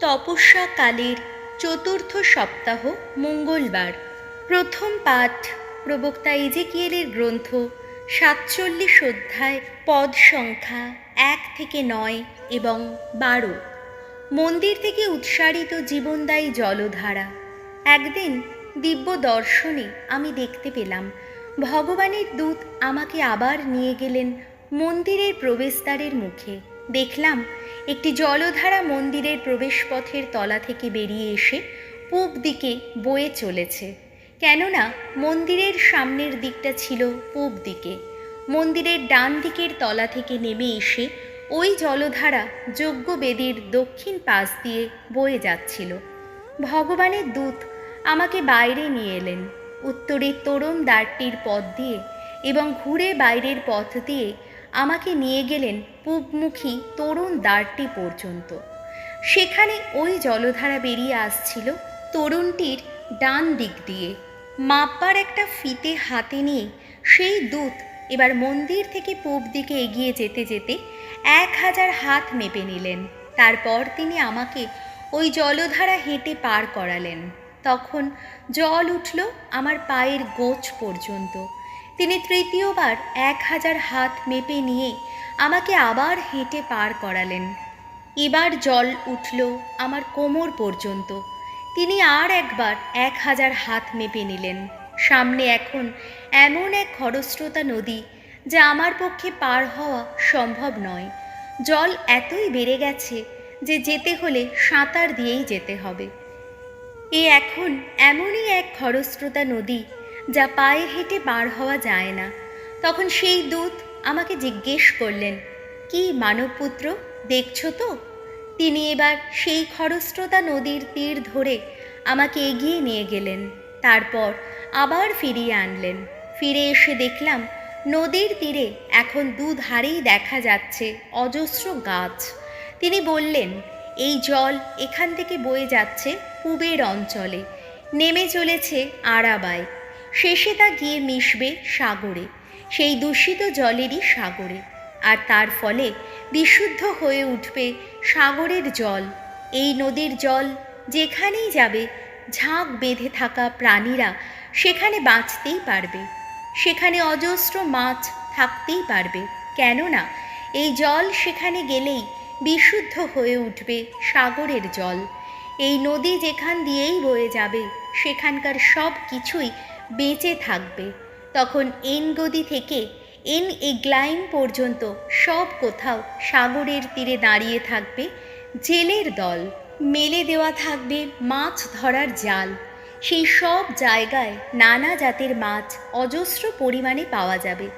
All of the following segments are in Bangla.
তপস্যা কালের চতুর্থ সপ্তাহ মঙ্গলবার। প্রথম পাঠ প্রবক্তা এজেকিয়েলের গ্রন্থ সাতচল্লিশ অধ্যায় পদ সংখ্যা এক থেকে নয় এবং বারো। মন্দির থেকে উৎসারিত জীবনদায়ী জলধারা। একদিন দিব্য দর্শনে আমি দেখতে পেলাম, ভগবানের দূত আমাকে আবার নিয়ে গেলেন মন্দিরের প্রবেশদ্বারের মুখে। দেখলাম একটি জলধারা মন্দিরের প্রবেশপথের তলা থেকে বেরিয়ে এসে পূব দিকে বয়ে চলেছে। কেননা মন্দিরের সামনের দিকটা ছিল পূব দিকে। মন্দিরের ডান দিকের তলা থেকে নেমে এসে ওই জলধারা যজ্ঞবেদীর দক্ষিণ পাশ দিয়ে বয়ে যাচ্ছিল। ভগবানের দূত আমাকে বাইরে নিয়ে এলেন। উত্তরের তরুণ দ্বারটির পথ দিয়ে এবং ঘুরে বাইরের পথ দিয়ে আমাকে নিয়ে গেলেন পূবমুখী তরুণ দ্বারটি পর্যন্ত। সেখানে ওই জলধারা বেরিয়ে আসছিল তরুণটির ডান দিক দিয়ে। মাপ্পার একটা ফিতে হাতে নিয়ে সেই দূত এবার মন্দির থেকে পূব দিকে এগিয়ে যেতে যেতে এক হাজার হাত মেপে নিলেন। তারপর তিনি আমাকে ওই জলধারা হেঁটে পার করালেন। তখন জল উঠল আমার পায়ের গোছ পর্যন্ত। তিনি তৃতীয়বার এক হাজার হাত মেপে নিয়ে আমাকে আবার হেঁটে পার করালেন। এবার জল উঠল আমার কোমর পর্যন্ত। তিনি আর একবার এক হাজার হাত মেপে নিলেন। সামনে এখন এমন এক খরস্রোতা নদী যা আমার পক্ষে পার হওয়া সম্ভব নয়। জল এতই বেড়ে গেছে যে যেতে হলে সাঁতার দিয়েই যেতে হবে। এ এখন এমনই এক খরস্রোতা নদী যা পায়ে হেঁটে পার হওয়া যায় না। তখন সেই দূত আমাকে জিজ্ঞেস করলেন, কি মানবপুত্র, দেখছ তো? তিনি এবার সেই খরস্রোতা নদীর তীর ধরে আমাকে এগিয়ে নিয়ে গেলেন। তারপর আবার ফিরিয়ে আনলেন। ফিরে এসে দেখলাম নদীর তীরে এখন দুধারেই দেখা যাচ্ছে অজস্র গাছ। তিনি বললেন, এই জল এখান থেকে বয়ে যাচ্ছে পূবের অঞ্চলে। নেমে চলেছে আরাবায়। শেষে তা গিয়ে মিশবে সাগরে, সেই দূষিত জলেরই সাগরে। আর তার ফলে বিশুদ্ধ হয়ে উঠবে সাগরের জল, এই নদীর জল যেখানেই যাবে, ঝাঁক বেঁধে থাকা প্রাণীরা সেখানে বাঁচতেই পারবে। সেখানে অজস্র মাছ থাকতেই পারবে, কেননা এই জল সেখানে গেলেই বিশুদ্ধ হয়ে উঠবে সাগরের জল। এই নদী যেখান দিয়েই বয়ে যাবে, সেখানকার সব কিছুই বেঁচে থাকবে। তখন এন গদি থেকে এন এগ্লাইম পর্যন্ত সব কোথাও সাগরের তীরে দাঁড়িয়ে থাকবে, জেলের দল। মেলে দেওয়া থাকবে মাছ ধরার জাল। সেই সব জায়গায় নানা জাতের মাছ অজস্র পরিমাণে পাওয়া যাবে।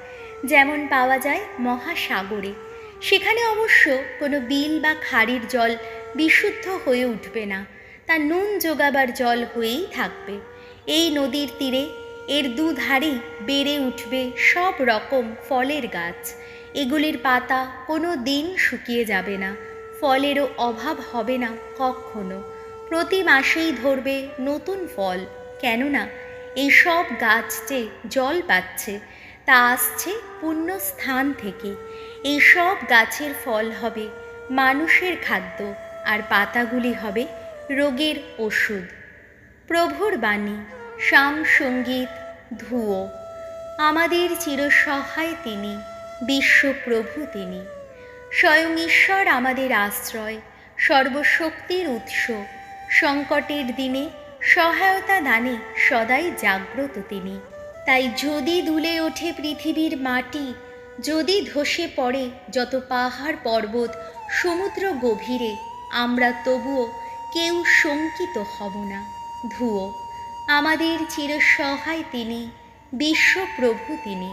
যেমন পাওয়া যায় মহাসাগরে। সেখানে অবশ্য কোনো বিল বা খাড়ির জল বিশুদ্ধ হয়ে উঠবে না। তা নুন যোগাবার জল হয়েই থাকবে। এই নদীর তীরে এর দুধারেই বেড়ে উঠবে সব রকম ফলের গাছ। এগুলির পাতা কোনো দিন শুকিয়ে যাবে না। ফলেরও অভাব হবে না কখনো। প্রতি মাসেই ধরবে নতুন ফল। কেননা এই সব গাছ যে জল পাচ্ছে, তা আসছে পুণ্য স্থান থেকে। এই সব গাছের ফল হবে মানুষের খাদ্য আর পাতাগুলি হবে রোগের ওষুধ। প্রভুর বাণী। শাম সংগীত ধুয়ো। আমাদের চিরসহায় তিনি, বিশ্বপ্রভু তিনি। স্বয়ং ঈশ্বর আমাদের আশ্রয়, সর্বশক্তির উৎস। সংকটের দিনে সহায়তা দানে সদাই জাগ্রত তিনি। তাই যদি দুলে ওঠে পৃথিবীর মাটি, যদি ধসে পড়ে যত পাহাড় পর্বত সমুদ্র গভীরে, আমরা তবুও কেউ শঙ্কিত হব না। ধুয়ো। আমাদের চিরসহায় তিনি, বিশ্বপ্রভু তিনি।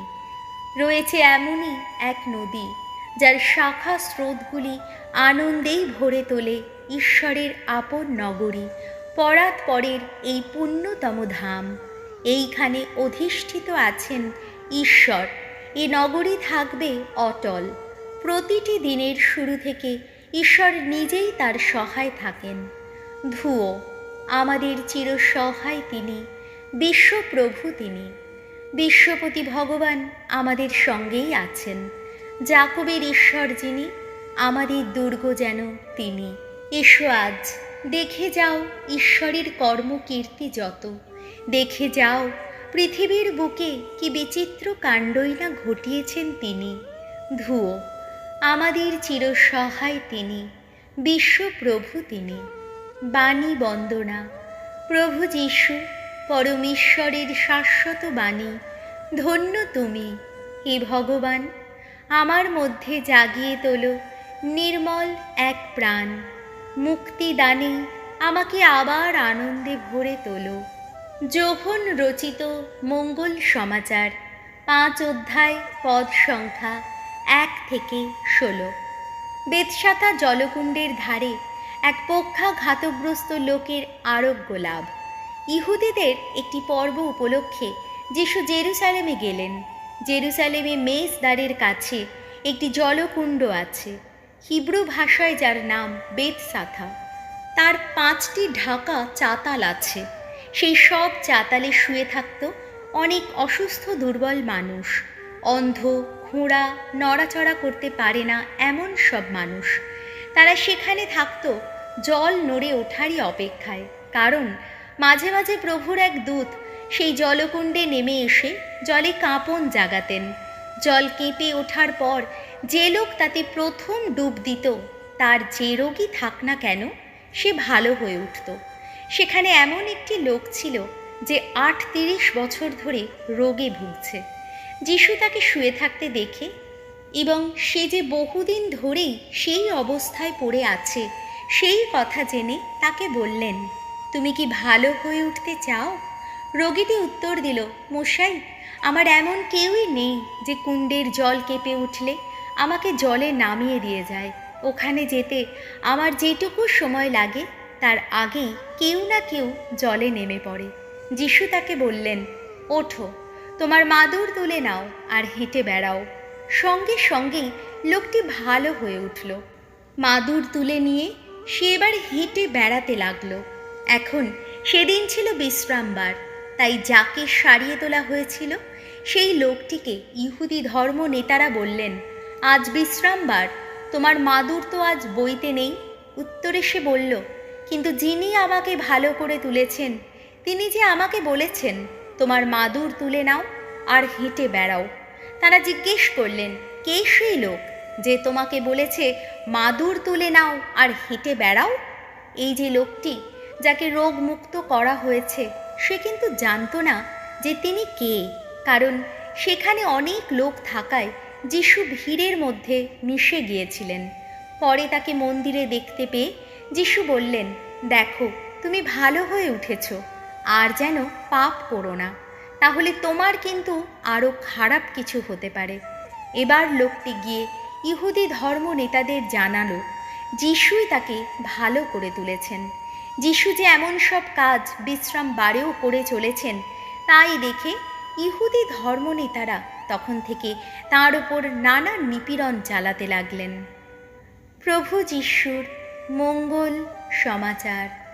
রয়েছে এমনই এক নদী, যার শাখা স্রোতগুলি আনন্দেই ভরে তোলে ঈশ্বরের আপন নগরী, পরাত পরের এই পুণ্যতম ধাম। এইখানে অধিষ্ঠিত আছেন ঈশ্বর। এ নগরী থাকবে অটল। প্রতিটি দিনের শুরু থেকে ঈশ্বর নিজেই তার সহায় থাকেন। ধুয়ো আমাদের চিরসহায় তিনি, বিশ্বপ্রভু তিনি। বিশ্বপতি ভগবান আমাদের সঙ্গেই আছেন। জাকবের ঈশ্বর যিনি, আমাদের দুর্গ যেন তিনি। এসো আজ, দেখে যাও ঈশ্বরের কর্মকীর্তি যত। দেখে যাও পৃথিবীর বুকে কি বিচিত্র কাণ্ডই না ঘটিয়েছেন তিনি। ধুয়ো আমাদের চিরসহায় তিনি, বিশ্বপ্রভু তিনি। বাণী বন্দনা। প্রভু যিশু, পরমেশ্বরের শাশ্বত বাণী, ধন্য তুমি হে ভগবান। আমার মধ্যে জাগিয়ে তোলো নির্মল এক প্রাণ। মুক্তি দানে আমাকে আবার আনন্দে ভরে তোলো। যোহন রচিত মঙ্গল সমাচার, পাঁচ অধ্যায়, পদ সংখ্যা এক থেকে ষোলো। বেদসাতা জলকুণ্ডের ধারে এক পক্ষাঘাতগ্রস্ত লোকের আরোগ্য লাভ। ইহুদিদের একটি পর্ব উপলক্ষে যিশু জেরুসালেমে গেলেন। জেরুসালেমে মেজ দ্বারের কাছে একটি জলকুণ্ড আছে, হিব্রু ভাষায় যার নাম বেদসাথা তার পাঁচটি ঢাকা চাতাল আছে। সেই সব চাতালে শুয়ে থাকত অনেক অসুস্থ দুর্বল মানুষ। অন্ধ, খোঁড়া, নড়াচড়া করতে পারে না এমন সব মানুষ। তারা সেখানে থাকতো, জল নড়ে ওঠারই অপেক্ষায়। কারণ, মাঝে মাঝে প্রভুর এক দূত সেই জলকুণ্ডে নেমে এসে জলে কাঁপন জাগাতেন। জল কেঁপে ওঠার পর যে লোক তাতে প্রথম ডুব দিত, তার যে রোগই থাক না কেন, সে ভালো হয়ে উঠত। সেখানে এমন একটি লোক ছিল যে আট তিরিশ বছর ধরে রোগে ভুগছে। যিশু তাকে শুয়ে থাকতে দেখে এবং সে যে বহুদিন ধরেই সেই অবস্থায় পড়ে আছে, সেই কথা জেনে তাকে বললেন, তুমি কি ভালো হয়ে উঠতে চাও? রোগীটি উত্তর দিল, মশাই, আমার এমন কেউই নেই যে কুণ্ডের জল কেঁপে উঠলে আমাকে জলে নামিয়ে দিয়ে যায়। ওখানে যেতে আমার যেটুকু সময় লাগে, তার আগেই কেউ না কেউ জলে নেমে পড়ে। যিশু তাকে বললেন, ওঠো, তোমার মাদুর তুলে নাও আর হেঁটে বেড়াও। সঙ্গে সঙ্গেই লোকটি ভালো হয়ে উঠল। মাদুর তুলে নিয়ে সে এবার হেঁটে বেড়াতে লাগল। এখন সেদিন ছিল বিশ্রামবার, তাই যাকে সারিয়ে তোলা হয়েছিল, সেই লোকটিকে ইহুদি ধর্ম নেতারা বললেন, আজ বিশ্রামবার, তোমার মাদুর তো আজ বইতে নেই। উত্তরে সে বলল, কিন্তু যিনি আমাকে ভালো করে তুলেছেন, তিনি যে আমাকে বলেছেন, তোমার মাদুর তুলে নাও আর হেঁটে বেড়াও। তারা জিজ্ঞেস করলেন, কে সেই লোক যে তোমাকে বলেছে, মাদুর তুলে নাও আর হেঁটে বেড়াও? এই যে লোকটি যাকে রোগ মুক্ত করা হয়েছে, সে কিন্তু জানতো না যে তিনি কে, কারণ সেখানে অনেক লোক থাকায় যিশু ভিড়ের মধ্যে মিশে গিয়েছিলেন। পরে তাকে মন্দিরে দেখতে পেয়ে যিশু বললেন, দেখো, তুমি ভালো হয়ে উঠেছ, আর যেন পাপ করো না। তাহলে তোমার কিন্তু আরও খারাপ কিছু হতে পারে। এবার লোকটি গিয়ে ইহুদি ধর্ম নেতাদের জানালো, যিশুই তাকে ভালো করে তুলেছেন। যিশু যে এমন সব কাজ, বিশ্রাম বারেও করে চলেছেন, তাই দেখে ইহুদি ধর্মনেতারা তখন থেকে তার উপর নানা নিপীড়ন চালাতে লাগলেন। প্রভু যিশুর মঙ্গল সমাচার।